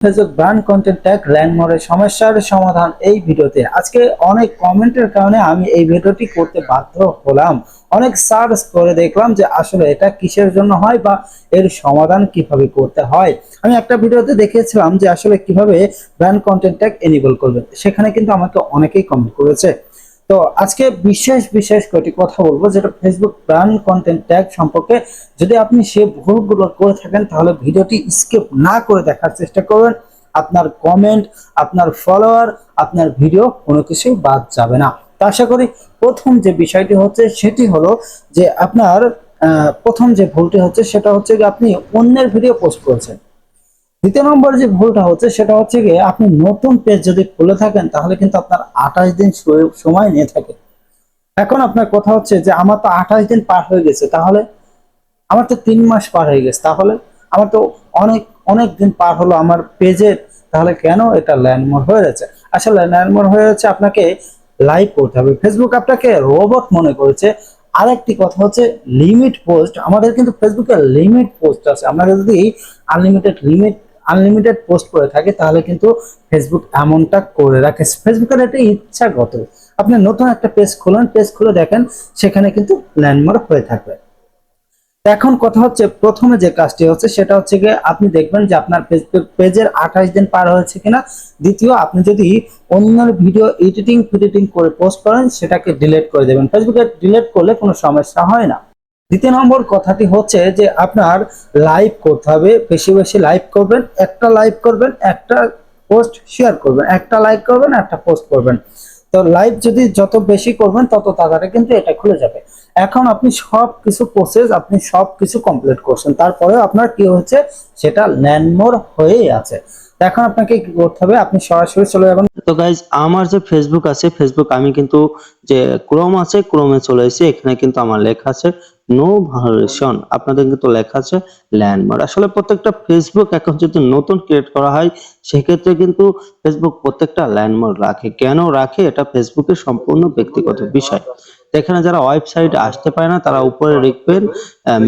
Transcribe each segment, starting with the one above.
Facebook brand content tag ল্যান্ডমার্কের সমস্যার সমাধান এই ভিডিওতে। আজকে অনেক কমেন্টের কারণে আমি এই ভিডিওটি করতে বাধ্য হলাম। অনেক সার্চ করে দেখলাম যে আসলে এটা কিসের জন্য হয় বা এর সমাধান কীভাবে করতে হয়। আমি একটা ভিডিওতে দেখেছিলাম যে আসলে কীভাবে ব্র্যান্ড কন্টেন্ট ট্যাগ এনেবল করবেন। সেখানে কিন্তু আমাকে অনেকেই কমেন্ট করেছে। তো আজকে বিশেষ বিশেষ কয়েকটি কথা বলব, যেটা ফেসবুক ব্র্যান্ড কন্টেন্ট ট্যাগ সম্পর্কে। যদি আপনি সে ভুলগুলো করে থাকেন, তাহলে ভিডিওটি স্কিপ না করে দেখার চেষ্টা করবেন। আপনার কমেন্ট আপনার ফলোয়ার আপনার ভিডিও কোনো কিছুই বাদ যাবে না। তো আশা করি প্রথম যে বিষয়টি হচ্ছে, সেটি হলো যে আপনার প্রথম যে ভুলটি হচ্ছে, সেটা হচ্ছে যে আপনি অন্যের ভিডিও পোস্ট করেছেন। দ্বিতীয় নম্বর যে ভুলটা হচ্ছে, সেটা হচ্ছে গিয়ে আপনি নতুন পেজ যদি খুলে থাকেন, তাহলে কিন্তু আপনার আঠাশ দিন সময় নিয়ে থাকে। এখন আপনার কথা হচ্ছে যে, আমার তো আঠাশ দিন পার হয়ে গেছে, তাহলে আমার তো তিন মাস পার হয়ে গেছে, তাহলে আমার তো অনেক অনেক দিন পার হলো আমার পেজের তাহলে কেন এটা ল্যান্ডমার্ক হয়ে যাচ্ছে? আসলে ল্যান্ডমার্ক হয়ে যাচ্ছে আপনাকে লাইভ করতে হবে। ফেসবুক আপনাকে রোবট মনে করেছে। আরেকটি কথা হচ্ছে লিমিট পোস্ট আমাদের কিন্তু ফেসবুকে লিমিট পোস্ট আছে। আমরা যদি আনলিমিটেড লিমিট আনলিমিটেড পোস্ট করে থাকি, তাহলে কিন্তু ফেসবুক এমনটা করে রাখে। ফেসবুকের এটা ইচ্ছাগত। আপনি নতুন একটা পেজ খুলেন পেজ খুলে দেখেন, সেখানে কিন্তু ল্যান্ডমার্ক হয়ে থাকবে। এখন কথা হচ্ছে, প্রথমে যে কাজটি হচ্ছে, সেটা হচ্ছে গিয়ে আপনি দেখবেন যে আপনার ফেসবুক পেজের আঠাশ দিন পার হয়েছে কিনা। দ্বিতীয়, আপনি যদি অন্যের ভিডিও এডিটিং ফিডিটিং করে পোস্ট করেন, সেটাকে ডিলিট করে দেবেন। ফেসবুকে ডিলিট করলে কোনো সমস্যা হয় না। দ্বিতীয় নম্বর কথাটি হচ্ছে যে আপনার লাইভ করতে হবে, বেশি বেশি লাইভ করবেন, একটা লাইভ করবেন, একটা পোস্ট শেয়ার করবেন, একটা লাইক করবেন, একটা পোস্ট করবেন। তো লাইভ যদি যত বেশি করবেন, তত তাড়াতাড়ি কিন্তু এটা খুলে যাবে। এখন আপনি সব কিছু প্রসেস আপনি সব কিছু কমপ্লিট করছেন। তারপরে আপনার কি হচ্ছে? সেটা ল্যান্ডমোর হয়েই আছে। এখন আপনাকে কি করতে হবে? আপনি সরাসরি চলে যাবেন। তো গাইজ আমার যে ফেসবুক আছে ফেসবুক আমি কিন্তু যে ক্রোম আছে ক্রোমে চলে এসেছি। এখানে কিন্তু আমার লেখা আছে নো ভায়োলেশন আপনাদের কিন্তু লেখা আছে ল্যান্ডমার্ক আসলে প্রত্যেকটা ফেসবুক অ্যাকাউন্ট যদি নতুন ক্রিয়েট করা হয়, সেক্ষেত্রে কিন্তু ফেসবুক প্রত্যেকটা ল্যান্ডমার্ক রাখে। কেন রাখে? এটা ফেসবুকের সম্পূর্ণ ব্যক্তিগত বিষয়। এখানে যারা ওয়েবসাইট আসতে পারে না, তারা উপরে লিখবেন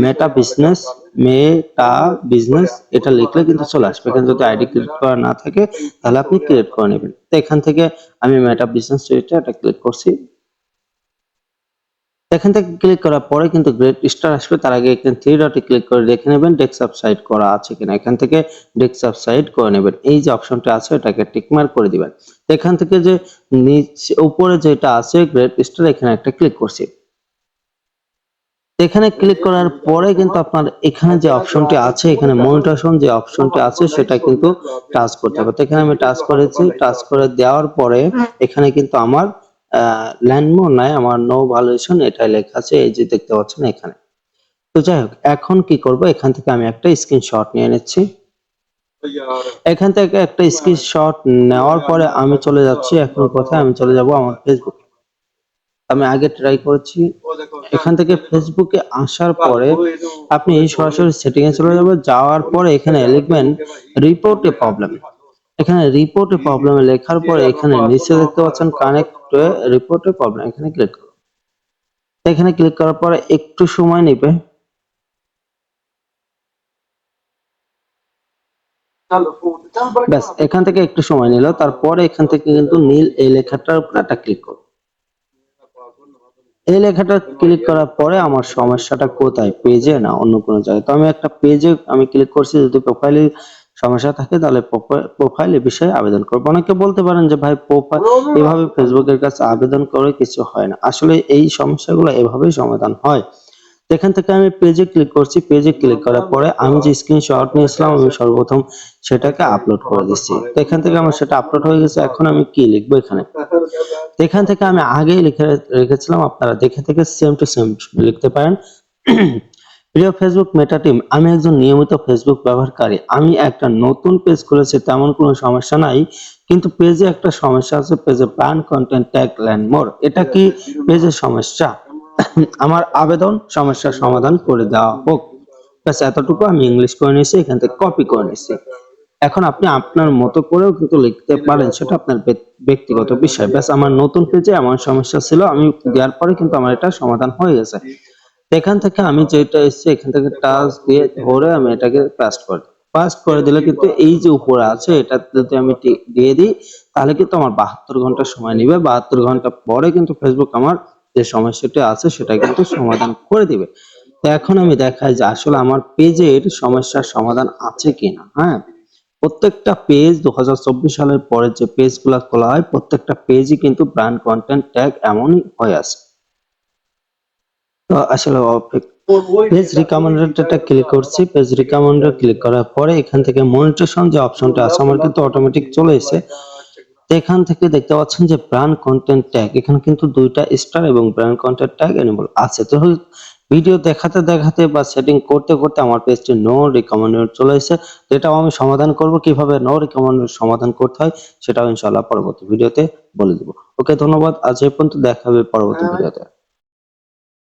মেটা বিজনেস মেটা বিজনেস এটা লিখলে কিন্তু চলে আসবে। এখানে যদি আইডি ক্রিয়েট করা না থাকে, তাহলে আপনি ক্রিয়েট করে নেবেন। তো এখান থেকে আমি মেটা বিজনেস এটা এটা ক্লিক করছি। এখান থেকে ক্লিক করার পরে কিন্তু গ্রেট স্টার আসবে। তার আগে এখানে থ্রি ডটে ক্লিক করে দেখে নেবেন ডেস্কটপ সাইট করা আছে কিনা। এখান থেকে ডেস্কটপ সাইট করে নেবেন। এই যে অপশনটা আছে, এটাকে টিক মার্ক করে দিবেন। এখান থেকে যে নিচে, উপরে যেটা আছে গ্রেট স্টার এখানে একটা ক্লিক করছি। এখানে ক্লিক করার পরে কিন্তু আপনার এখানে যে অপশনটি আছে, এখানে মনিটেশন যে অপশনটি আছে, সেটা কিন্তু টাচ করতে হবে। তো এখানে আমি টাচ করেছি। টাচ করে দেওয়ার পরে এখানে কিন্তু আমার ল্যান্ডমোর নাই, আমার নো ভ্যালুয়েশন এটাই লেখা আছে, এই যে দেখতে পাচ্ছেন এখানে। তো যাই হোক, এখন কি করব? এখান থেকে আমি একটা স্ক্রিনশট নিয়ে নিচ্ছি। এখান থেকে একটা স্ক্রিনশট নেওয়ার পরে আমি চলে যাচ্ছি, এখন কোথায়? আমি চলে যাব আমার ফেসবুক আমি আগে ট্রাই করেছি। এখান থেকে ফেসবুকে আসার পরে আপনি সরাসরি সেটিং এ চলে যাবেন। যাওয়ার পরে এখানে লিখবেন রিপোর্ট প্রবলেম এখানে রিপোর্ট প্রবলেম লেখার পরে এখানে নিচে দেখতে পাচ্ছেন কানেক্ট রিপোর্ট প্রবলেম এখানে ক্লিক করুন। এখানে ক্লিক করার পরে একটু সময় নেবে। ব্যাস, এখান থেকে একটু সময় নিল। তারপরে এখান থেকে কিন্তু নীল এই লেখাটার উপর একটা ক্লিক করুন। এই লেখাটা ক্লিক করার পরে আমার সমস্যাটা কোথায়? পেজে না অন্য কোনো জায়গায়? তো আমি একটা পেজে আমি ক্লিক করছি, যদি প্রোফাইলে সমস্যা থাকে তাহলে প্রোফাইল বিষয়ে আবেদন করব। অনেকে বলতে পারেন যে, ভাই প্রোফাইল এভাবে ফেসবুকের কাছে আবেদন করে কিছু হয় না। আসলে এই সমস্যাগুলো এভাবেই সমাধান হয়। এখান থেকে আমি পেজে ক্লিক করছি। পেজে ক্লিক করার পরে আমি যে স্ক্রিনশট নিয়েছিলাম, আমি সর্বপ্রথম সেটাকে আপলোড করে দিচ্ছি। তো এখান থেকে আমার সেটা আপলোড হয়ে গেছে। এখন আমি কি লিখব এখানে? এখান থেকে আমি আগেই লিখে রেখেছিলাম, আপনারা দেখে থেকে সেম টু সেম লিখতে পারেন। প্রিয় ফেসবুক মেটা টিম আমি একজন নিয়মিত ফেসবুক ব্যবহারকারী। আমি একটা নতুন পেজ খুলেছি, তেমন কোনো সমস্যা নাই। কিন্তু পেজে একটা সমস্যা আছে পেজে plan content tag land more এটা কি পেজের সমস্যা? আমার আবেদন সমস্যার সমাধান করে দেওয়া হোক। ব্যাস, এতটুকু আমি ইংলিশ করে নিয়েছি, এখান থেকে কপি করে নিয়েছি। এখন আপনি আপনার মতো করেও কিন্তু লিখতে পারেন, সেটা আপনার ব্যক্তিগত বিষয়। ব্যাস, আমার নতুন পেজে এমন সমস্যা ছিল, আমি দেওয়ার পরে কিন্তু আমার এটা সমাধান হয়ে গেছে। এখান থেকে আমি যেটা এসেছি, এখান থেকে টাচ দিয়ে ধরে আমি এটাকে পেস্ট করে। ফার্স্ট করে দিলে কিন্তু এই যে উপরে আছে, এটা যদি আমি দিয়ে দিই, তাহলে কিন্তু আমার বাহাত্তর ঘণ্টা সময় নেবে। বাহাত্তর ঘণ্টা পরে কিন্তু ফেসবুক আমার যে সমস্যাটি আছে, সেটা কিন্তু সমাধান করে দিবে। তো এখন আমি দেখাই যে আসলে আমার পেজের সমস্যার সমাধান আছে কিনা হ্যাঁ? প্রত্যেকটা পেজ দু হাজার চব্বিশ সালের পরে যে পেজ পেজগুলো খোলা হয়, প্রত্যেকটা পেজই কিন্তু ব্র্যান্ড কন্টেন্ট ট্যাগ এমনই হয়ে আছে আসলে পেজ রিকমেন্ডেডটা ক্লিক করছি। পেজ রিকমেন্ডেড ক্লিক করার পরে এখান থেকে মনিটেশন যে অপশনটা আছে, আমার কিন্তু অটোমেটিক চলে এসেছে। এখান থেকে দেখতে পাচ্ছেন যে ব্র্যান্ড কন্টেন্ট ট্যাগ এখানে কিন্তু দুইটা স্টার এবং ব্র্যান্ড কন্টেন্ট ট্যাগ এনেবল আছে। তো ভিডিও দেখাতে দেখাতে বা সেটিং করতে করতে আমার পেজটি নো রিকমেন্ডেড চলে এসেছে। তো এটাও আমি সমাধান করব। কীভাবে নো রিকমেন্ডেড সমাধান করতে হয় সেটাও ইনশাআল্লাহ পরবর্তী ভিডিওতে বলে দেবো। ওকে ধন্যবাদ। আজ এই পর্যন্ত। দেখা হবে পরবর্তী ভিডিওতে